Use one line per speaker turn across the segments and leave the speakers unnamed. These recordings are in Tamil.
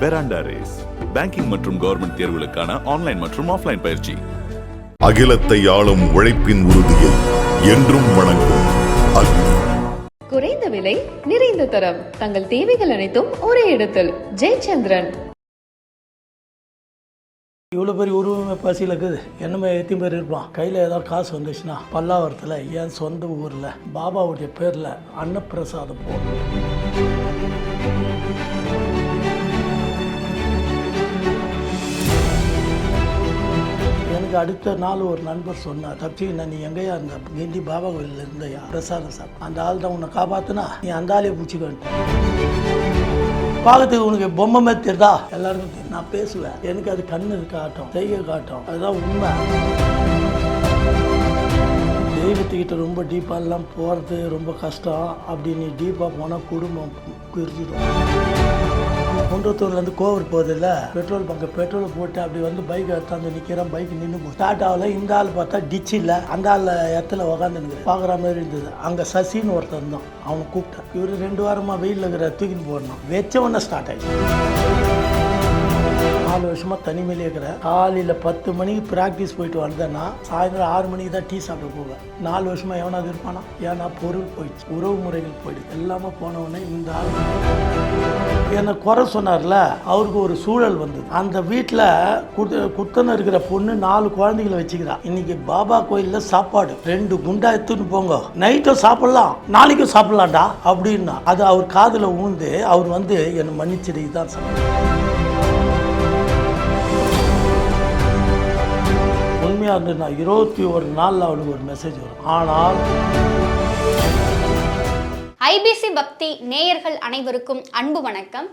பெராண்டா ரேஸ் பேங்கிங் மற்றும் கவர்மெண்ட் தேர்வுகளுக்கான ஆன்லைன் மற்றும் ஆஃப்லைன் பயிற்சி.
அகிலத்தை ஆளும் உழைப்பின் உறுதியை என்றும் வணங்கும் அக்னி.
குறைந்த விலை நிறைந்த தரம். தங்கள் தேவைகள் அனைத்தும் ஒரே இடத்தில். ஜெயச்சந்திரன்.
இவ்வளோ பெரிய உருவமே பசியில் இருக்குது என்னமே எத்தனை பேர் இருப்பான் கையில் ஏதாவது காசு வந்துச்சுன்னா பல்லாவரத்தில் என் சொந்த ஊரில் பாபாவுடைய பேரில் அன்னப்பிரசாதம் போடணும் எனக்கு அடுத்த நாள் ஒரு நண்பர் சொன்னார் நான் நீ எங்கேயா இருந்த? கிண்டி பாபா கோயிலில் இருந்தையா? பிரசாதம் சாப்பிட்டு அந்த ஆள் தான் உன்னை காப்பாத்துனா? நீ அந்த ஆளையே பிடிச்சிக்கிட்ட பார்க்கறதுக்கு உனக்கு பொம்மை மாதிரி தெரியுதா? எல்லாருக்கும் தெரியும். நான் பேசுவேன். எனக்கு அது கண்ணு காட்டும் செய்ய காட்டும். அதுதான் உண்மை. தெய்வத்துக்கிட்ட ரொம்ப டீப்பாலாம் போகிறது ரொம்ப கஷ்டம். அப்படி நீ டீப்பாக போனால் குடும்பம் பிரிஞ்சிடும் குன்றத்தூர்லேருந்து கோவில் போகுதில்ல பெட்ரோல் பங்கு பெட்ரோல் போட்டு அப்படி வந்து பைக் எடுத்தாந்து நிற்கிறேன் பைக் நின்று ஸ்டார்ட் ஆகல இந்த ஆள் பார்த்தா டிச் இல்லை அந்த ஆள் இடத்துல உக்காந்துனுக்குது பார்க்குற மாதிரி இருந்தது. அங்கே சசின்னு ஒருத்தன் இருந்தான். அவனை கூப்பிட்டேன். இவர் ரெண்டு வாரமாக வெயிலில் இருக்கிற தூக்கின்னு போடணும் வச்ச உடனே ஸ்டார்ட் ஆகிடுச்சு நாலு வருஷமாக தனிமையிலே இருக்கிறேன் காலையில் பத்து மணிக்கு ப்ராக்டிஸ் போயிட்டு வந்தேன்னா சாயந்தரம் ஆறு மணிக்கு தான் டீ சாப்பிட போவேன். நாலு வருஷமாக எவனாவது இருப்பானா? ஏன்னா பொருள் போயிடுச்சு. உறவு முறைகள் போயிடுச்சு. எல்லாமே போனவுடனே இந்த ஆள் என்னை குறை சொன்னார்ல அவருக்கு ஒரு சூழல் வந்தது. அந்த வீட்டில் குத்து குத்தனை இருக்கிற பொண்ணு நாலு குழந்தைகளை வச்சுக்கிறா. இன்னைக்கு பாபா கோயிலில் சாப்பாடு. ரெண்டு குண்டா எடுத்துன்னு போங்க. நைட்டும் சாப்பிடலாம் நாளைக்கும் சாப்பிடலாம்டா அப்படின்னா. அது அவர் காதில் ஊந்து அவர் வந்து என்னை மன்னிச்சிடு தான் சொன்னார் உண்மையாக இருந்ததுன்னா இருபத்தி ஒரு நாளில் அவளுக்கு ஒரு மெசேஜ் வரும். ஆனால்
ஐபிசி பக்தி நேயர்கள் அனைவருக்கும் அன்பு வணக்கம்.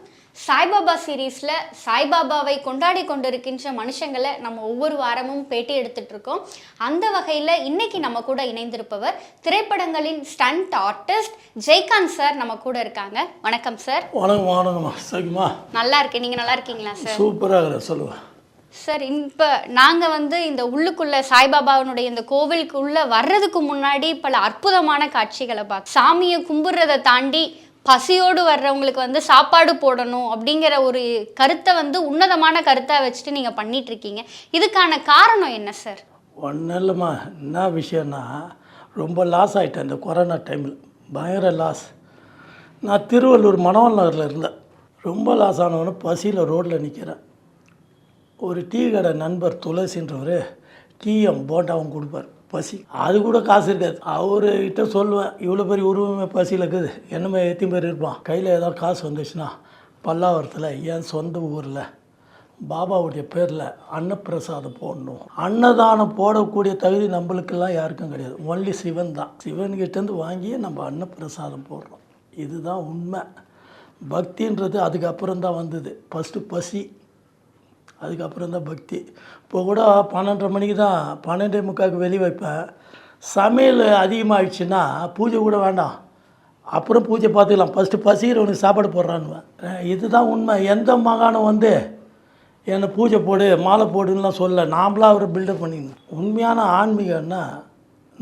சாய்பாபா சீரீஸில் சாய்பாபாவை கொண்டாடி கொண்டிருக்கின்ற மனுஷங்களை நம்ம ஒவ்வொரு வாரமும் பேட்டி எடுத்துட்டு இருக்கோம். அந்த வகையில் இன்னைக்கு நம்ம கூட இணைந்திருப்பவர் திரைப்படங்களின் ஸ்டண்ட் ஆர்டிஸ்ட் ஜெய்காந்த் சார் நம்ம கூட இருக்காங்க. வணக்கம் சார்.
வணக்கம் வணக்கம்மா. சரிம்மா
நல்லா இருக்கேன். நீங்கள் நல்லா இருக்கீங்களா சார்?
சூப்பராக சொல்லுவேன்
சார் இப்போ நாங்கள் வந்து இந்த உள்ளுக்குள்ள சாய்பாபாவினுடைய இந்த கோவிலுக்குள்ள வர்றதுக்கு முன்னாடி பல அற்புதமான காட்சிகளை பார்த்து சாமியை கும்பிட்றதை தாண்டி பசியோடு வர்றவங்களுக்கு வந்து சாப்பாடு போடணும் அப்படிங்கிற ஒரு கருத்தை வந்து உன்னதமான கருத்தாக வச்சுட்டு நீங்கள் பண்ணிகிட்ருக்கீங்க இதுக்கான காரணம் என்ன சார்?
ஒன்றும் இல்லைம்மா. என்ன விஷயம்னா ரொம்ப லாஸ் ஆகிட்டேன் இந்த கொரோனா டைமில் பயங்கர லாஸ் நான் திருவள்ளூர் மணவல் நகரில் இருந்தேன். ரொம்ப லாஸ் ஆனவொன்னே பசியில் ரோட்டில் நிற்கிறேன் ஒரு டீ கடை நண்பர் துளசின்றவர் டீயும் போண்டாவும் கொடுப்பார் பசி. அது கூட காசு இருக்காது. அவர்கிட்ட சொல்லுவேன் இவ்வளோ பெரிய உருவமே பசியில் இருக்குது. என்னமே எத்தி பேர் இருப்பான்? கையில் ஏதாவது காசு வந்துச்சுன்னா பல்லாவரத்தில் என் சொந்த ஊரில் பாபாவுடைய பேரில் அன்னப்பிரசாதம் போடணும். அன்னதானம் போடக்கூடிய தகுதி நம்மளுக்கெல்லாம் யாருக்கும் கிடையாது. ஒன்லி சிவன் தான். சிவன்கிட்டேருந்து வாங்கி நம்ம அன்னப்பிரசாதம் போடுறோம். இதுதான் உண்மை. பக்தின்றது அதுக்கப்புறம் தான் வந்தது. ஃபஸ்ட்டு பசி அதுக்கப்புறம் தான் பக்தி. இப்போ கூட பன்னெண்டரை மணிக்கு தான் பன்னெண்டே முக்காவுக்கு வெளியே வைப்பேன் சமையல் அதிகமாகிடுச்சுன்னா பூஜை கூட வேண்டாம். அப்புறம் பூஜை பார்த்துக்கலாம். ஃபஸ்ட்டு பசிக்கிறவனுக்கு சாப்பாடு போடுறான்னுவேன் இதுதான் உண்மை. எந்த மகானும் வந்து என்னை பூஜை போடு மாலை போடுன்னுலாம் சொல்ல நாம்ளாக அவரை பில்டப் பண்ணிக்கணும். உண்மையான ஆன்மீகம்னா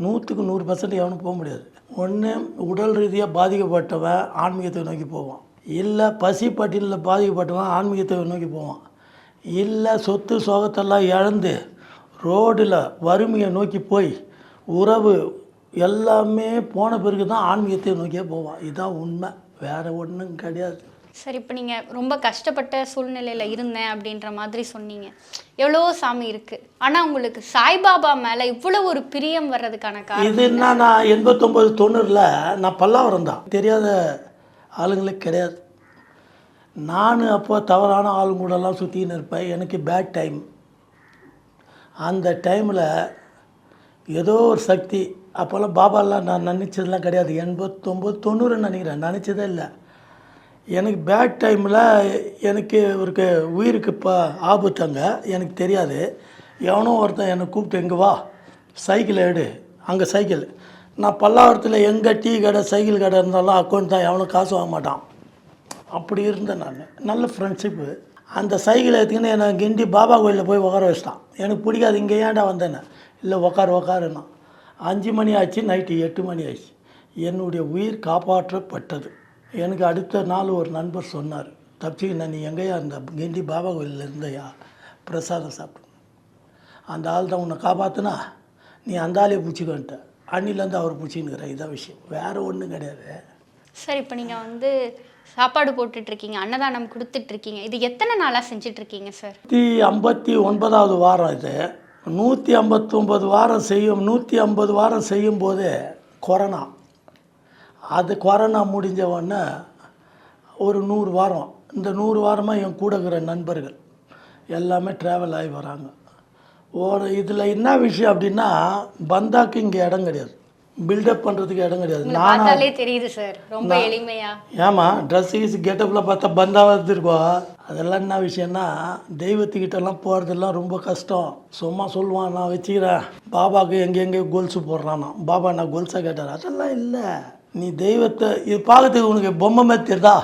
நூற்றுக்கு நூறு பர்சன்ட் எவனும் போக முடியாது. ஒன்று உடல் ரீதியாக பாதிக்கப்பட்டவன் ஆன்மீகத்தை நோக்கி போவான். இல்லை பசி பட்டியலில் பாதிக்கப்பட்டவன் ஆன்மீகத்தை நோக்கி போவான். இல்லை சொத்து சோகத்தெல்லாம் இழந்து ரோடில் வறுமையை நோக்கி போய் உறவு எல்லாமே போன பிறகு தான் ஆன்மீகத்தை நோக்கியே போவான். இதுதான் உண்மை. வேறு ஒன்றும் கிடையாது.
சார் இப்போ நீங்கள் ரொம்ப கஷ்டப்பட்ட சூழ்நிலையில் இருந்தேன் அப்படின்ற மாதிரி சொன்னீங்க. எவ்வளோ சாமி இருக்குது ஆனால் உங்களுக்கு சாய்பாபா மேலே இவ்வளோ ஒரு பிரியம் வர்றதுக்கான காரணம்
இது என்ன நான் எண்பத்தொம்பது தொண்ணூறில் நான் பல்லாவரம் தான். தெரியாத ஆளுங்களே கிடையாது. நான் அப்போது தவறான ஆளுங்கூடலாம் சுற்றின்னு இருப்பேன். எனக்கு பேட் டைம் அந்த டைமில் ஏதோ ஒரு சக்தி. அப்போல்லாம் பாபாலாம் நான் நினச்சதெல்லாம் கிடையாது. எண்பத்தொம்போது தொண்ணூறுன்னு நினைக்கிறேன். நினச்சதே இல்லை. எனக்கு பேட் டைமில் எனக்கு ஒரு உயிருக்கு இப்போ ஆபத்துங்க. எனக்கு தெரியாது. எவனோ ஒருத்தன் என்னை கூப்பிட்டு எங்கே வா. சைக்கிள் எடு. அங்கே சைக்கிள். நான் பல்லாவரத்தில் எங்கே டீ கடை சைக்கிள் கடை இருந்தாலும் அக்கௌண்ட் தான். எவனும் காசு வாங்க மாட்டான். அப்படி இருந்தேன் நான். நல்ல ஃப்ரெண்ட்ஷிப்பு அந்த சைக்கிளை எடுத்துக்கின்னு என்னை கிண்டி பாபா கோயிலில் போய் உட்கார வச்சிட்டான். எனக்கு பிடிக்காது இங்கே ஏன்டா வந்தேன்னு. இல்லை உட்காரு உக்காருன்னா. அஞ்சு மணி ஆச்சு நைட்டு எட்டு மணி ஆச்சு. என்னுடைய உயிர் காப்பாற்றப்பட்டது. எனக்கு அடுத்த நாள் ஒரு நண்பர் சொன்னார் தப்பிச்சுக்கிண்ணா நீ எங்கேயா இருந்த? கிண்டி பாபா கோயிலில் இருந்தையா? பிரசாதம் சாப்பிட்டு அந்த ஆள் தான் உன்னை காப்பாத்துனா? நீ அந்த ஆளையே பிடிச்சிக்கன்ட்ட அன்னிலேருந்து அவர் பிடிச்சின்னுக்கிற இதான் விஷயம். வேறு ஒன்றும் கிடையாது.
சார் இப்போ நீங்கள் வந்து சாப்பாடு போட்டுட்டு இருக்கீங்க அன்னதானம் கொடுத்துட்டு இருக்கீங்க இது எத்தனை நாளாக செஞ்சுட்டு இருக்கீங்க சார்?
நூற்றி ஐம்பத்தி ஒன்பதாவது வாரம் இது. நூற்றி ஐம்பத்தொம்பது வாரம் செய்யும் நூற்றி ஐம்பது வாரம் செய்யும்போது கொரோனா. அது கொரோனா முடிஞ்ச உடனே ஒரு நூறு வாரம். இந்த நூறு வாரமாக என் கூட இருக்கிற நண்பர்கள் எல்லாமே ட்ராவல் ஆகி வராங்க. ஒரு இதில் என்ன விஷயம் அப்படின்னா பந்தாக்கு இங்கே இடம் கிடையாது. பில்டப் பண்ணுறதுக்கு இடம் கிடையாது. நானா
தெரியுது சார் ரொம்ப எளிமையா.
ஏமா ட்ரெஸ் கீஸ் கெட்டப்பில் பார்த்தா பந்தாவது இருக்கும் அதெல்லாம் என்ன விஷயம்னா தெய்வத்துக்கிட்டலாம் போகிறதெல்லாம் ரொம்ப கஷ்டம். சும்மா சொல்லுவான் நான் வச்சுக்கிறேன். பாபாவுக்கு எங்கெங்கே கொலுசு போடுறானா? பாபா நான் கொலுசா கேட்டார்? அதெல்லாம் இல்லை. நீ தெய்வத்தை இது பார்க்கறதுக்கு உனக்கு பொம்மை மாதிரி தெரியுதா?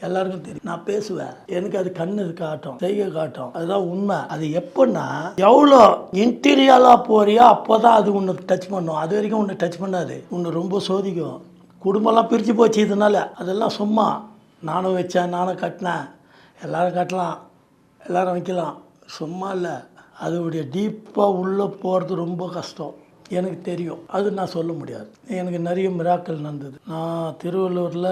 எல்லாருக்கும் தெரியும். நான் பேசுவேன். எனக்கு அது கண்ணு காட்டும் செய்ய காட்டும். அதுதான் உண்மை. அது எப்படின்னா எவ்வளோ இன்டீரியலாக போறியோ அப்போ தான் அது உன்னை டச் பண்ணும். அது வரைக்கும் உன்னை டச் பண்ணாது. உன்னை ரொம்ப சோதிக்கும். குடும்பம்லாம் பிரித்து போச்சு இதனால. அதெல்லாம் சும்மா. நானும் வச்சேன் நானும் கட்டினேன். எல்லாரும் கட்டலாம். எல்லாரும் வைக்கலாம். சும்மா இல்லை. அதோடைய டீப்பாக உள்ளே போகிறது ரொம்ப கஷ்டம். எனக்கு தெரியும். அது நான் சொல்ல முடியாது. எனக்கு நிறைய மிராக்கள் நடந்தது. நான் திருவள்ளூரில்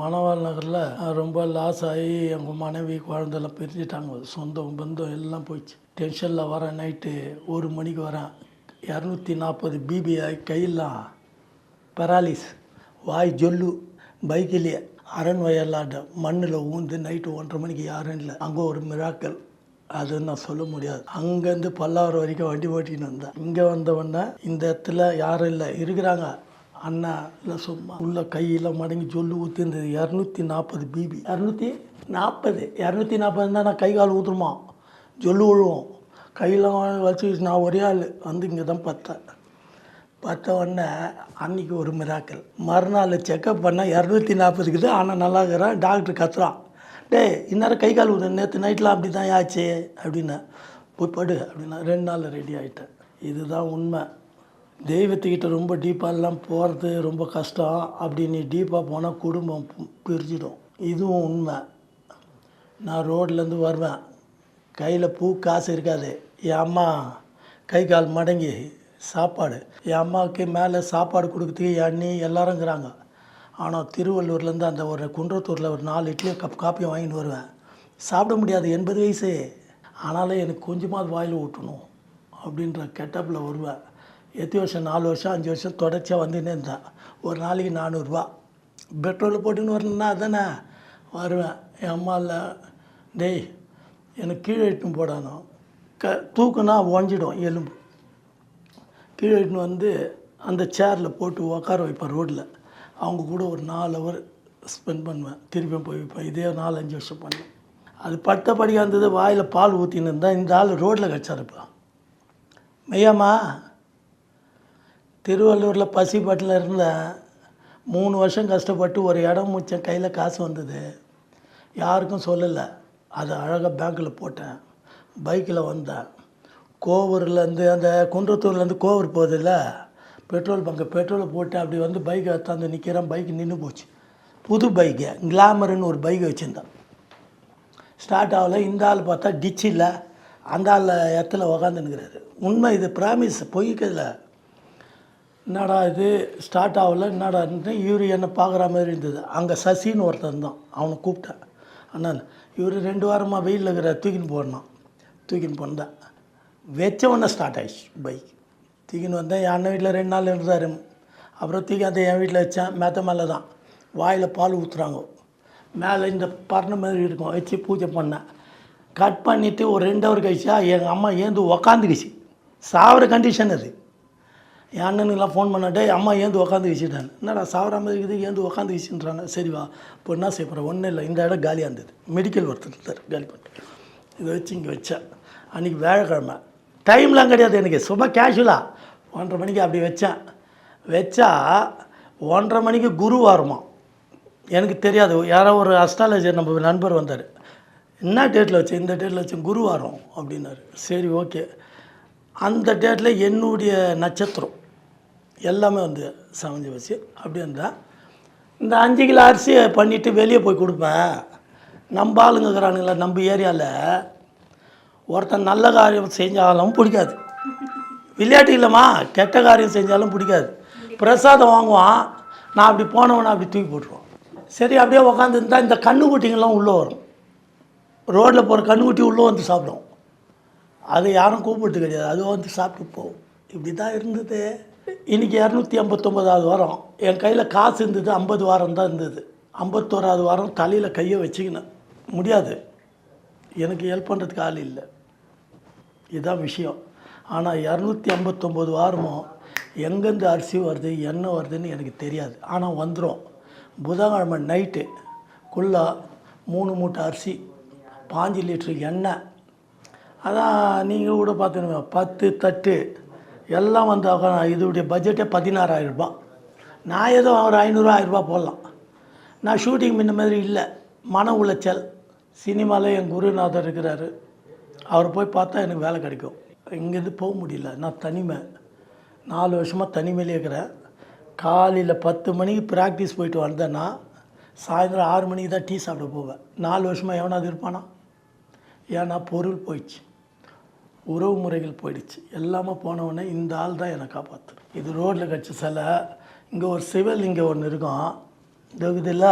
மணவாள் நகரில் ரொம்ப லாஸ் ஆகி எங்கள் மனைவி குழந்தைலாம் பிரிஞ்சுட்டாங்க சொந்தம் பந்தம் எல்லாம் போயிடுச்சு. டென்ஷனில் வரேன் நைட்டு ஒரு மணிக்கு வரேன் இரநூத்தி நாற்பது பிபிஐ கையெல்லாம் பெராலிஸ் வாய் ஜொல்லு. பைக்கிலேயே அரண் வயலாட்ட மண்ணில் ஊந்து நைட்டு ஒன்றரை மணிக்கு யாரும் இல்லை. அங்கே ஒரு மிராக்கள். அது நான் சொல்ல முடியாது. அங்கேருந்து பல்லாவரம் வரைக்கும் வண்டி ஓட்டின்னு வந்தேன். இங்கே வந்தவொடனே இந்த இடத்துல யாரும் இல்லை. இருக்கிறாங்க. அண்ணா இல்லை சும்மா. உள்ள கையில் மடங்கி ஜொல்லு ஊற்றிருந்தது இரநூத்தி நாற்பது பிபி இரநூத்தி நாற்பது. இரநூத்தி நாற்பது நான் கை கால் ஊற்றுமா ஜொல்லு விழுவோம். கையெல்லாம் வச்சு நான் ஒரே ஆள். வந்து இங்கே தான் பார்த்தேன் பார்த்த உடனே அன்னைக்கு ஒரு மிராக்கள் மறுநாள் செக்கப் பண்ணால் இரநூத்தி நாற்பதுக்குது ஆனால் நல்லா இருக்கிறான். டாக்டர் கத்துறான். டேய் இந்நேரம் கை கால் ஊது நேற்று நைட்லாம் அப்படி தான் ஆச்சு. அப்படின்னா போய் படு அப்படின்னா ரெண்டு நாளில் ரெடி ஆகிட்டேன் இதுதான் உண்மை. தெய்வத்துக்கிட்ட ரொம்ப டீப்பாலாம் போகிறது ரொம்ப கஷ்டம். அப்படி நீ டீப்பாக போனால் குடும்பம் பிரிஞ்சிடும். இதுவும் உண்மை. நான் ரோட்லேருந்து வருவேன். கையில் பூ காசு இருக்காது. என் அம்மா கை கால் மடங்கி சாப்பாடு. என் அம்மாவுக்கு மேலே சாப்பாடு கொடுக்கறதுக்கு என் அண்ணி எல்லாருங்கிறாங்க ஆனால் திருவள்ளூர்லேருந்து அந்த ஒரு குன்றத்தூரில் ஒரு நாலு இட்லி கப் காப்பியும் வாங்கிட்டு வருவேன். சாப்பிட முடியாது எண்பது வயசு. ஆனாலும் எனக்கு கொஞ்சமாவது வாயில் ஊட்டணும் அப்படின்ற கெட்டப்பில் வருவேன். எத்தனை வருஷம்? நாலு வருஷம் அஞ்சு வருஷம் தொடர்ச்சியாக வந்துன்னு இருந்தேன் ஒரு நாளைக்கு நானூறுரூவா பெட்ரோல் போட்டுன்னு வரணுன்னா அதானே? வருவேன். என் அம்மாவில் டேய் எனக்கு கீழே இட்டுன்னு போடணும் க தூக்குனா ஒஞ்சிடும் எலும்பு. கீழே இட்டுன்னு வந்து அந்த சேரில் போட்டு உட்கார வைப்பேன் ரோட்டில் அவங்க கூட ஒரு நாலு ஹவர் ஸ்பெண்ட் பண்ணுவேன். திருப்பியும் போய் வைப்பேன். இதே நாலு அஞ்சு வருஷம் பண்ணேன். அது பட்ட படிக்க இருந்தது வாயில் பால் ஊற்றின்னு இருந்தால் இந்த ஆள் ரோட்டில் கிடச்சாருப்பா மெய்யாம்மா திருவள்ளூரில் பசிப்பட்டில் இருந்தேன் மூணு வருஷம் கஷ்டப்பட்டு ஒரு இடம் முடித்தேன் கையில் காசு வந்தது. யாருக்கும் சொல்லலை. அதை அழகாக பேங்க்கில் போட்டேன். பைக்கில் வந்தேன். கோவூர்லேருந்து அந்த குன்றத்தூர்லேருந்து கோவூர் போகுதுல்ல பெட்ரோல் பங்கு பெட்ரோலை போட்டு அப்படி வந்து பைக்கை எடுத்தாந்து நிற்கிறேன் பைக் நின்று போச்சு. புது பைக்கு கிளாமருன்னு ஒரு பைக் வச்சுருந்தேன். ஸ்டார்ட் ஆகல. இந்த ஆள் பார்த்தா டிச்சில் அந்த ஆள் இடத்துல உக்காந்துன்னுக்கிறாரு உண்மை இது ப்ராமிஸ் பொய்க்கல என்னடா இது? ஸ்டார்ட் ஆகல. என்னடா இவர் என்னை பார்க்குற மாதிரி இருந்தது. அங்கே சசின்னு ஒருத்தன் தான் அவனை கூப்பிட்டேன். அண்ணன் இவர் ரெண்டு வாரமாக வெயிலில் இருக்கிற தூக்கின்னு போடணும் தூக்கின்னு போனேன். வச்ச உடனே ஸ்டார்ட் ஆயிடுச்சு பைக் தூக்கின்னு வந்தேன். என் அண்ணன் வீட்டில் ரெண்டு நாள் இருந்தார் அப்புறம் தூக்கி அந்த என் வீட்டில் வச்சேன். மேத்த மேலே தான். வாயில் பால் ஊற்றுறாங்க மேலே இந்த பரண மாதிரி இருக்கும். வச்சு பூஜை பண்ணேன். கட் பண்ணிவிட்டு ஒரு ரெண்டு ஹவர் கழிச்சா எங்கள் அம்மா ஏந்து உக்காந்துக்கிச்சு. சாவர கண்டிஷன் அது. என் அண்ணனுக்கெல்லாம் ஃபோன் பண்ணிட்டு அம்மா ஏந்து உக்காந்து வச்சுட்டாங்க என்னடா சாவர இருக்குது. ஏந்து உக்காந்து வச்சுன்றாங்க சரி இப்போ என்ன செய்ய போகிறேன் ஒன்றும் இல்லை. இந்த இடம் காலியாக இருந்தது. மெடிக்கல் ஒருத்தர் சார் காலி பண்ணிட்டு. இதை வச்சு இங்கே வச்சேன். அன்றைக்கி வேலைக்கிழமை டைம்லாம் கிடையாது எனக்கு. சும்மா கேஷுவலாக ஒன்றரை மணிக்கு அப்படி வச்சேன். வச்சா ஒன்றரை மணிக்கு குருவாரமா எனக்கு தெரியாது. யாரோ ஒரு அஸ்ட்ராலஜர் நம்ம நண்பர் வந்தார். என்ன டேட்டில் வச்சேன்? இந்த டேட்டில் வச்சு குருவாரம் அப்படின்னாரு. சரி ஓகே அந்த டேட்டில் என்னுடைய நட்சத்திரம் எல்லாமே வந்து சமைஞ்சு வச்சு அப்படி இருந்தால் இந்த அஞ்சு கிலோ அரிசியை பண்ணிவிட்டு வெளியே போய் கொடுப்பேன். நம்ம ஆளுங்க நம்ம ஏரியாவில் ஒருத்தன் நல்ல காரியம் செஞ்சாலும் பிடிக்காது. விளையாட்டு இல்லைம்மா. கெட்ட காரியம் செஞ்சாலும் பிடிக்காது. பிரசாதம் வாங்குவான். நான் அப்படி போனவனை அப்படி தூக்கி போட்டுருவான். சரி அப்படியே உக்காந்துருந்தா இந்த கண்ணுக்குட்டிங்கெல்லாம் உள்ளே வரும். ரோட்டில் போகிற கண்ணுக்குட்டி உள்ளே வந்து சாப்பிடும். அது யாரும் கூப்பிட்டு கிடையாது. அது வந்து சாப்பிட்டு போகும் இப்படி தான் இருந்தது. இன்றைக்கி இரநூத்தி ஐம்பத்தொம்பதாவது வாரம். என் கையில் காசு இருந்தது. ஐம்பது வாரம் தான் இருந்தது. ஐம்பத்தோராவது வாரம் தலையில் கையை வச்சுக்கினேன். முடியாது. எனக்கு ஹெல்ப் பண்ணுறதுக்கு ஆள் இல்லை. இதுதான் விஷயம். ஆனால் இரநூத்தி ஐம்பத்தொம்போது வாரமும் எங்கேருந்து அரிசி வருது என்ன வருதுன்னு எனக்கு தெரியாது. ஆனால் வந்துடும் புதன்கிழமை நைட்டு குள்ளா மூணு மூட்டை அரிசி பாஞ்சு லிட்ரு எண்ணெய். அதான் நீங்கள் கூட பார்த்துருங்க பத்து தட்டு. எல்லாம் வந்து இதோடைய பட்ஜெட்டே பதினாறாயிரரூபா நான் ஏதோ ஒரு ஐநூறுரூவா ஆயிரரூபா போடலாம். நான் ஷூட்டிங் முன்ன மாதிரி இல்லை. மன உளைச்சல். சினிமாவில் என் குருநாதர் இருக்கிறாரு. அவர் போய் பார்த்தா எனக்கு வேலை கிடைக்கும். இங்கேருந்து போக முடியல. நான் தனிமை. நாலு வருஷமாக தனிமையிலே இருக்கிறேன். காலையில் பத்து மணிக்கு ப்ராக்டிஸ் போயிட்டு வந்தேன்னா சாயந்தரம் ஆறு மணிக்கு தான் டீ சாப்பிட போவேன். நாலு வருஷமாக எவனாவது இருப்பானா? ஏன்னா பொருள் போயிடுச்சு. உறவு முறைகள் போயிடுச்சு. எல்லாமே போனவுடனே இந்த ஆள் தான் என்னை காப்பாற்று இது ரோட்டில் கிடச்ச சிலை. இங்கே ஒரு சிவலிங்க ஒன்று இருக்கும். இதுல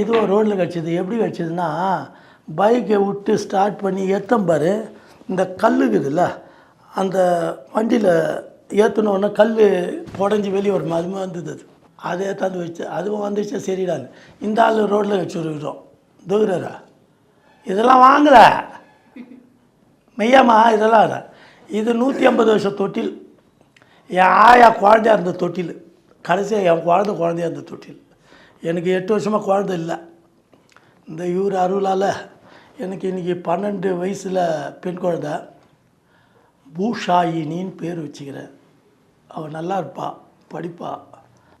இதுவும் ரோட்டில் கிடச்சிது. எப்படி கிடச்சிதுன்னா பைக்கை விட்டு ஸ்டார்ட் பண்ணி ஏத்தம் பாரு. இந்த கல் இருக்குதுல்ல அந்த வண்டியில் ஏற்றினோடனே கல் உடஞ்சி வெளியே வரும்? அது மாதிரி வந்தது அது. அதை ஏற்றாந்து வச்சு அதுவும் வந்துச்சு சரிடாது இந்த ஆள் ரோட்டில் வச்சுருக்கிறோம் தூக்குறாரா? இதெல்லாம் வாங்கல மெய்யாமா இதெல்லாம் இல்லை இது நூற்றி ஐம்பது வருஷம் தொட்டில். என் ஆயா குழந்தையா இருந்த தொட்டில். கடைசியாக என் குழந்தை குழந்தையா இருந்த தொட்டில். எனக்கு எட்டு வருஷமாக குழந்தை இல்லை. இந்த இவர் அருளால் எனக்கு இன்றைக்கி பன்னெண்டு வயசில் பெண் குழந்தை. பூஷாயினின்னு பேர் வச்சுக்கிறேன். அவள் நல்லா இருப்பாள் படிப்பாள்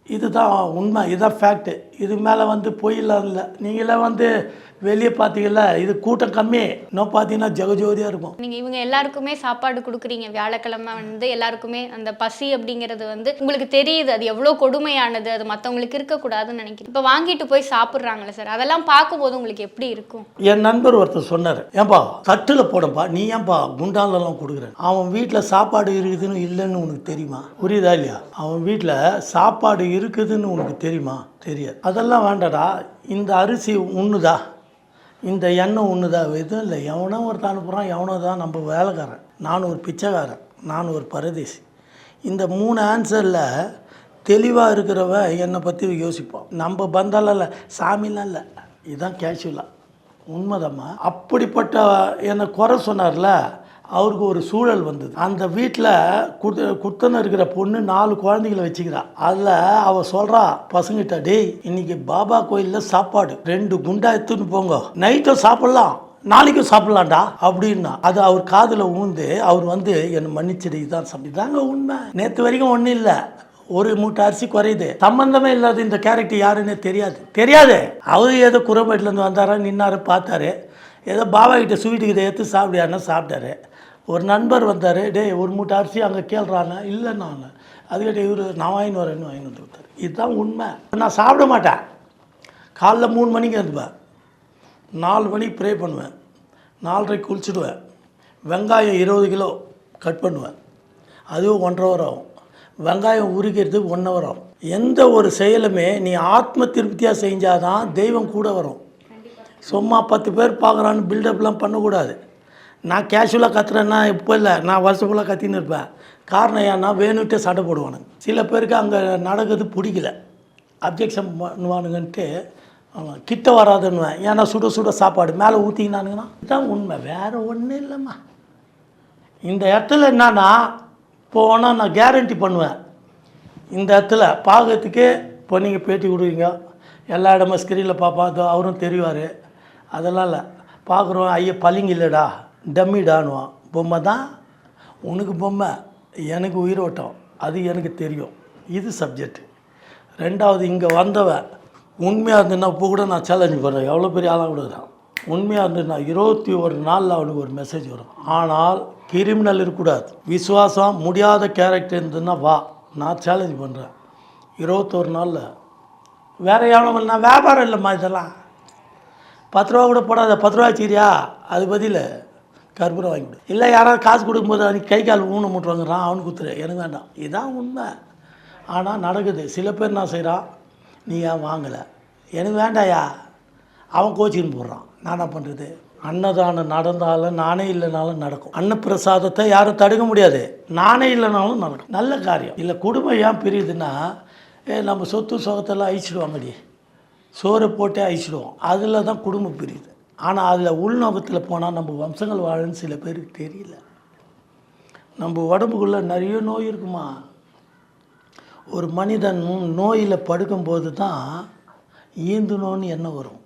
இதுதான் உண்மை இதுதான் ஃபேக்ட்டு இது மேலே வந்து பொய்யெல்லாம் இல்லை. நீங்களே வந்து வெளியே பார்த்தீங்கல்ல இது கூட்டம் கம்மி. இன்னும் பார்த்தீங்கன்னா ஜெகஜோதியாக இருக்கும்.
நீங்க இவங்க எல்லாருக்குமே சாப்பாடு கொடுக்குறீங்க. வியாழக்கிழமை வந்து எல்லாருக்குமே அந்த பசி அப்படிங்கிறது வந்து உங்களுக்கு தெரியுது. அது எவ்வளோ கொடுமையானது. அது மற்றவங்களுக்கு இருக்கக்கூடாதுன்னு நினைக்கிறேன். இப்போ வாங்கிட்டு போய் சாப்பிட்றாங்களே சார். அதெல்லாம் பார்க்கும்போது உங்களுக்கு எப்படி இருக்கும்?
என் நண்பர் ஒருத்தர் சொன்னார். ஏன்பா தட்டில் போடப்பா நீ ஏன்பா குண்டாலெல்லாம் கொடுக்குற? அவன் வீட்டில் சாப்பாடு இருக்குதுன்னு இல்லைன்னு உனக்கு தெரியுமா? புரியுதா இல்லையா? அவன் வீட்டில் சாப்பாடு இருக்குதுன்னு உனக்கு தெரியுமா? தெரியாது. அதெல்லாம் வேண்டடா. இந்த அரிசி உண்ணுதா? இந்த எண்ணெய் ஒன்றுதா எதுவும் இல்லை. எவனோ ஒருத்தன் அனுப்புகிறான் எவனோ தான் நம்ம வேலைக்காரன். நான் ஒரு பிச்சைக்காரன். நான் ஒரு பரதேசி. இந்த மூணு ஆன்சரில் தெளிவாக இருக்கிறவ என்னை பற்றி யோசிப்போம். நம்ம பந்தாலாம் இல்லை. சாமிலாம் இல்லை. இதுதான் கேஷுவலாக உண்மைதாம்மா. அப்படிப்பட்ட என்னை குறை சொன்னார்ல அவருக்கு ஒரு சூழல் வந்தது. அந்த வீட்டில் குத்து குத்தனை இருக்கிற பொண்ணு நாலு குழந்தைகளை வச்சுக்கிறா. அதில் அவள் சொல்கிறா பசங்கிட்ட டேய் இன்னைக்கு பாபா கோயிலில் சாப்பாடு. ரெண்டு குண்டா எடுத்துன்னு போங்க. நைட்டும் சாப்பிட்லாம் நாளைக்கும் சாப்பிட்லாம்டா அப்படின்னா. அது அவர் காதில் ஊந்து அவர் வந்து என்னை மன்னிச்சிடு இதான் சாப்பிட்டாங்க உண்மை. நேற்று வரைக்கும் ஒன்றும் இல்லை. ஒரு மூட்டை அரிசி குறையுது. சம்பந்தமே இல்லாத இந்த கேரக்டர் யாருன்னே தெரியாது. தெரியாது. அவர் ஏதோ குரம்பேட்டிலேருந்து வந்தாரா நின்னாரு பார்த்தாரு. ஏதோ பாபா கிட்ட ஸ்வீட்டு ஏற்று சாப்பிடியாருன்னா சாப்பிட்டாரு. ஒரு நண்பர் வந்தார் டேய் ஒரு மூட்டை அரிசி அங்கே கேள்றாங்க இல்லைன்னா அதுக்கிட்ட இவர் நான் வாங்கின்னு வரேன்னு வாங்கிட்டு வந்து கொடுத்தாரு. இதுதான் உண்மை. நான் சாப்பிட மாட்டேன். காலைல மூணு மணிக்கு எழுந்துப்பேன் நாலு மணிக்கு ப்ரே பண்ணுவேன். நாலரைக்கு குளிச்சுடுவேன். வெங்காயம் இருபது கிலோ கட் பண்ணுவேன். அதுவும் ஒன்றரை ஹவர் ஆகும். வெங்காயம் உரிக்கிறது ஒன் ஹவர் ஆகும். எந்த ஒரு செயலுமே நீ ஆத்ம திருப்தியாக செஞ்சாதான் தெய்வம் கூட வரும். சும்மா பத்து பேர் பார்க்குறான்னு பில்டப்லாம் பண்ணக்கூடாது. நான் கேஷுவலாக கத்துறேன்னா இப்போ இல்லை நான் வருஷம் ஃபுல்லாக கத்தின்னு இருப்பேன். காரணம் ஏன்னா வேணுட்டே சண்டை போடுவானுங்க. சில பேருக்கு அங்கே நடக்கிறது பிடிக்கல. அப்ஜெக்ஷன் பண்ணுவானுங்கன்ட்டு அவன் கிட்ட வராதுன்னுவேன். ஏன்னா சுட சுட சாப்பாடு மேலே ஊற்றிங்கனானுங்கன்னா இதுதான் உண்மை. வேறு ஒன்றும் இல்லைம்மா. இந்த இடத்துல என்னன்னா போனால் நான் கேரண்டி பண்ணுவேன். இந்த இடத்துல பார்க்கறதுக்கே இப்போ நீங்கள் பேட்டி கொடுக்குறீங்க. எல்லா இடமும் ஸ்க்ரீனில் பார்ப்பா அதோ அவரும் தெரிவார். அதெல்லாம் இல்லை. பார்க்குறோம் ஐயா பளிங்கு இல்லைடா டம்மி டானுவான் பொம்மை தான் உனக்கு பொம்மை எனக்கு உயிரோட்டம் அது எனக்கு தெரியும். இது சப்ஜெக்ட் ரெண்டாவது இங்கே வந்தவன் உண்மையாக இருந்ததுன்னா இப்போ கூட நான் சேலஞ்ச் பண்ணுறேன் எவ்வளோ பெரிய ஆளாக விடுறான் உண்மையாக இருந்ததுன்னா இருபத்தி ஒரு நாளில் அவனுக்கு ஒரு மெசேஜ் வரும். ஆனால் கிரிமினல் இருக்கக்கூடாது. விசுவாசம் முடியாத கேரக்டர் இருந்ததுன்னா வா நான் சேலஞ்ச் பண்ணுறேன் இருபத்தொரு நாளில். வேற எவ்வளோ நான் வியாபாரம் இல்லைம்மா இதெல்லாம். பத்து ரூபா கூட போடாத பத்து ரூபா சீரியா அது பதில். கற்பூரம் வாங்கி கொடு. இல்லை யாராவது காசு கொடுக்கும்போது அன்றைக்கி கை கால் ஊன முட்டுவாங்கிறான் அவனுக்கு குத்துரு எனக்கு வேண்டாம். இதான் உண்மை. ஆனால் நடக்குது. சில பேர் என்ன செய்கிறான் நீ ஏன் வாங்கலை? எனக்கு வேண்டாயா? அவன் கோச்சின்னு போடுறான். நான் என்ன பண்ணுறது அன்னதானம் நடந்தாலும் நானே இல்லைனாலும் நடக்கும். அன்னப்பிரசாதத்தை யாரும் தடுக்க முடியாது. நானே இல்லைனாலும் நடக்கும். நல்ல காரியம். இல்லை குடும்பம் ஏன் பிரியுதுன்னா ஏ நம்ம சொத்து சுகத்தெல்லாம் அழிச்சிடுவாங்கடி. சோறு போட்டே அழிச்சிடுவோம். அதில் தான் குடும்பம் பிரியுது. ஆனால் அதில் உள்நோகத்தில் போனால் நம்ம வம்சங்கள் வாழுன்னு சில பேருக்கு தெரியல. நம்ம உடம்புக்குள்ளே நிறைய நோய் இருக்குமா? ஒரு மனிதன் நோயில் படுக்கும்போது தான் ஈந்துனோன்னு என்ன வரும்.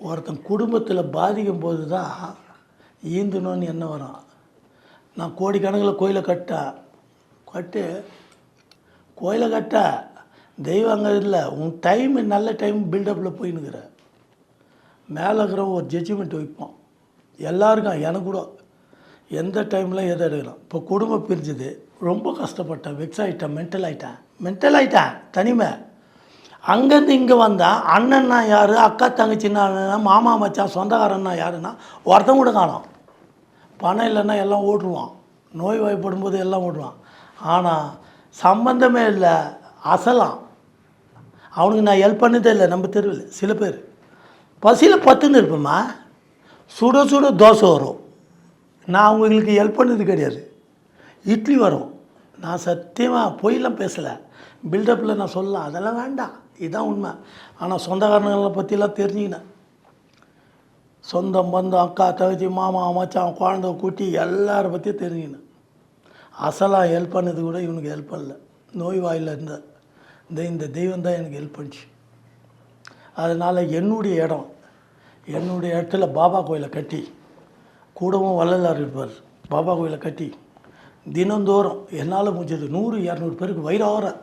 ஒருத்தன் குடும்பத்தில் பாதிக்கும் போது தான் ஈந்துனோன்னு என்ன வரும். நான் கோடிக்கணக்கில் கோயிலை கட்ட கட்டு கோயிலை கட்ட தெய்வம் அங்கே இல்லை உன் டைம் நல்ல டைம் பில்டப்பில் போயின்னுக்கிற. மேலே இருக்கிற ஒரு ஜட்ஜ்மெண்ட் வைப்போம். எல்லாருக்கும் எனக்கு கூட. எந்த டைமில் எதை எடுக்கலாம்? இப்போ குடும்பம் பிரிஞ்சுது. ரொம்ப கஷ்டப்பட்டேன். வெக்ஸ் ஆகிட்டேன் மென்டல் ஆகிட்டேன் மென்டல் ஆகிட்டேன் தனிமை. அங்கேருந்து இங்கே வந்தால் அண்ணன்னா யார்? அக்கா தங்கச்சின்னா மாமா மச்சான் சொந்தக்காரன்னா யாருன்னா ஒருத்தன் கூட காணும். பணம் இல்லைன்னா எல்லாம் ஓட்டுருவான். நோய் வாய்ப்படும் போது எல்லாம் ஓட்டுவான் ஆனால் சம்பந்தமே இல்லை. அசலாம். அவனுக்கு நான் ஹெல்ப் பண்ணதே இல்லை. நம்ம தெருவில். சில பேர். பசியில் பத்துன்னு இருப்பேம்மா. சுட சுட தோசை வரும். நான் அவங்களுக்கு ஹெல்ப் பண்ணது கிடையாது. இட்லி வரும். நான் சத்தியமாக பொய்லாம் பேசலை. பில்டப்பில் நான் சொல்லலாம். அதெல்லாம் வேண்டாம். இதுதான் உண்மை. ஆனால் சொந்தக்காரங்களை பற்றிலாம் தெரிஞ்சுக்கினேன். சொந்தம் பந்தம் அக்கா தகுதி மாமா மச்சான் குழந்தை குட்டி எல்லாரை பற்றியும் தெரிஞ்சுக்கினேன். அசலாக ஹெல்ப் பண்ணது கூட இவனுக்கு ஹெல்ப் பண்ணல. நோய் வாயில் இருந்த. இந்த இந்த தெய்வம் தான் எனக்கு ஹெல்ப் பண்ணிச்சு. அதனால் என்னுடைய இடம் என்னுடைய இடத்துல பாபா கோயிலை கட்டி கூடவும் வள்ளலார் இருப்பார் பாபா கோயிலை கட்டி தினந்தோறும் என்னால் முடிஞ்சது நூறு இரநூறு பேருக்கு வயிறார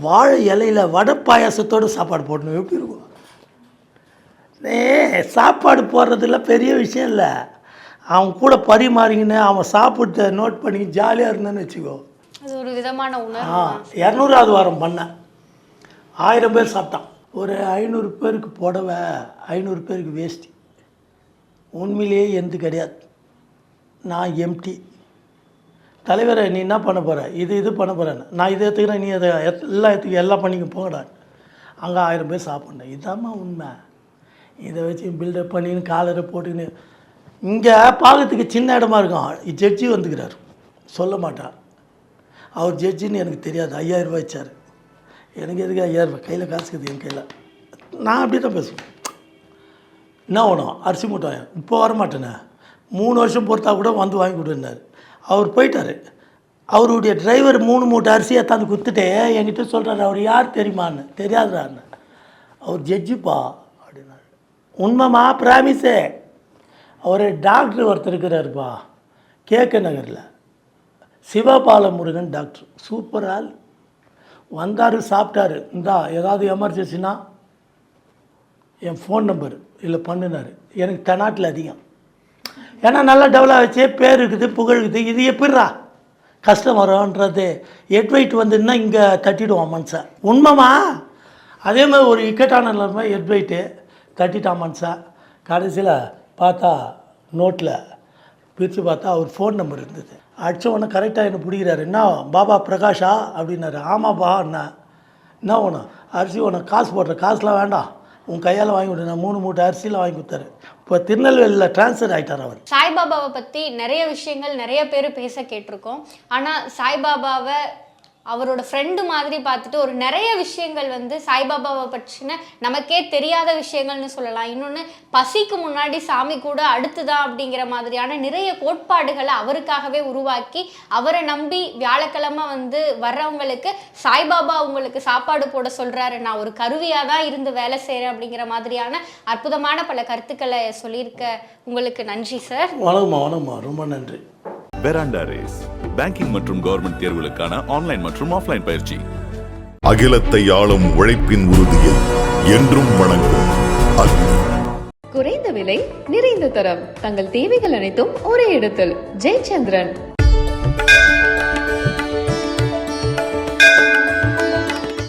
வாழை இலையில வடை பாயாசத்தோடு சாப்பாடு போடணும். எப்படி இருக்கும்? ஏ சாப்பாடு போடுறதுல பெரிய விஷயம் இல்லை. அவன் கூட பரிமாறிங்கன்னு அவன் சாப்பிட்டு நோட் பண்ணி ஜாலியாக இருந்தேன்னு வச்சுக்கோ.
ஒரு விதமான
ஆ
உணர்வு
இரநூறாவது வாரம் பண்ணேன். ஆயிரம் பேர் சாப்பிட்டான். ஒரு ஐநூறு பேருக்கு புடவை ஐநூறு பேருக்கு வேஷ்டி. உண்மையிலேயே எந்த கிடையாது. நான் எம்டி தலைவரை நீ என்ன பண்ண போகிற இது இது பண்ண போகிறேன் நான் இதை எடுத்துக்கிறேன் நீ அதை எத்- எல்லா ஏற்றுக்க எல்லாம் பண்ணிக்க போங்கடா. அங்கே ஆயிரம் பேர் சாப்பிட்ணும். இதாம்மா உண்மை. இதை வச்சு பில்டப் பண்ணின்னு காலரை போட்டுக்கின்னு. இங்கே பார்க்கறதுக்கு சின்ன இடமா இருக்கும். ஜட்ஜி வந்துக்கிறார். சொல்ல மாட்டார். அவர் ஜட்ஜின்னு எனக்கு தெரியாது. ஐயாயிரம் ரூபாய் வச்சார். எனக்கு எதுக்கு ஐயாயிரம் கையில் காசு இருக்குது என் கையில். நான் அப்படி தான் பேசுவேன். என்ன வேணும் அரிசி மூட்டை இப்போ வர மாட்டேனே மூணு வருஷம் பொறுத்தா கூட வந்து வாங்கி கொடுன்னாரு அவர் போயிட்டார். அவருடைய டிரைவர் மூணு மூட்டை அரிசியை எத்தாந்து கொடுத்துட்டு என்கிட்ட சொல்கிறாரு அவர் யார் தெரியுமான்னு? தெரியாதுறான்னு அவர் ஜட்ஜிப்பா அப்படின்னாரு. உண்மைமா பிராமிஸே அவர் டாக்டர் ஒருத்தர் இருக்கிறாருப்பா கே நகரில். சிவபால முருகன் டாக்டர் சூப்பர் ஆள். வந்தார் சாப்பிட்டாரு. இந்தா ஏதாவது எமர்ஜென்சினா என் ஃபோன் நம்பர் இல்லை பண்ணினார். எனக்கு தெனாட்டில் அதிகம். ஏன்னா நல்லா டெவலப் ஆச்சு பேர் இருக்குது புகழ் இருக்குது இது எப்படிரா கஷ்டம் வரும்ன்றது. ஹெட்வைட் வந்துன்னா இங்கே தட்டிடுவான் மனுஷன் உண்மைமா அதே மாதிரி ஒரு இக்கட்டான நிலைமை ஹெட்வைட்டு தட்டிட்டான் மனுஷன் கடைசியில் பார்த்தா நோட்டில் பிரித்து பார்த்தா அவர் ஃபோன் நம்பர் இருந்தது. அடிச்ச உடனே கரெக்டாக என்ன பிடிக்கிறாரு. என்ன பாபா பிரகாஷா? அப்படின்னாரு. ஆமாப்பா என்ன என்ன ஒன்று அரிசி உனக்கு காசு போடுற காசுலாம் வேண்டாம். உன் கையால் வாங்கி கொடுத்தேன் மூணு மூட்டை அரிசியில் வாங்கி கொடுத்தாரு இப்போ திருநெல்வேலியில் ட்ரான்ஸ்ஃபர் ஆகிட்டார் அவர்.
சாய்பாபாவை பற்றி நிறைய விஷயங்கள் நிறைய பேர் பேச கேட்டிருக்கோம். ஆனால் சாய்பாபாவை அவரோட ஃப்ரெண்டு மாதிரி பார்த்துட்டு ஒரு நிறைய விஷயங்கள் வந்து சாய்பாபாவை பற்றின நமக்கே தெரியாத விஷயங்கள்னு சொல்லலாம். இன்னொன்று பசிக்கு முன்னாடி சாமி கூட அடுத்துதான் அப்படிங்கிற மாதிரியான நிறைய கோட்பாடுகளை அவருக்காகவே உருவாக்கி அவரை நம்பி வியாழக்கிழமை வந்து வர்றவங்களுக்கு சாய்பாபா உங்களுக்கு சாப்பாடு போட சொல்கிறாரு நான் ஒரு கருவியாக தான் இருந்து வேலை செய்கிறேன் அப்படிங்கிற மாதிரியான அற்புதமான பல கருத்துக்களை சொல்லியிருக்க உங்களுக்கு நன்றி சார்
வணக்கம்மா வணக்கம்மா. ரொம்ப நன்றி.
பெராண்டா ரேஸ் பேங்கிங் மற்றும் கவர்மெண்ட் தேர்வுகளுக்கான ஆன்லைன் மற்றும் ஆஃப்லைன் பயிற்சி.
அகிலத்தை ஆளும் உழைப்பின் உறுதியை என்றும் வணங்கும்
குறைந்த விலை நிறைந்த தரம். தங்கள் தேவைகள் அனைத்தும் ஒரே இடத்தில். ஜெயச்சந்திரன்.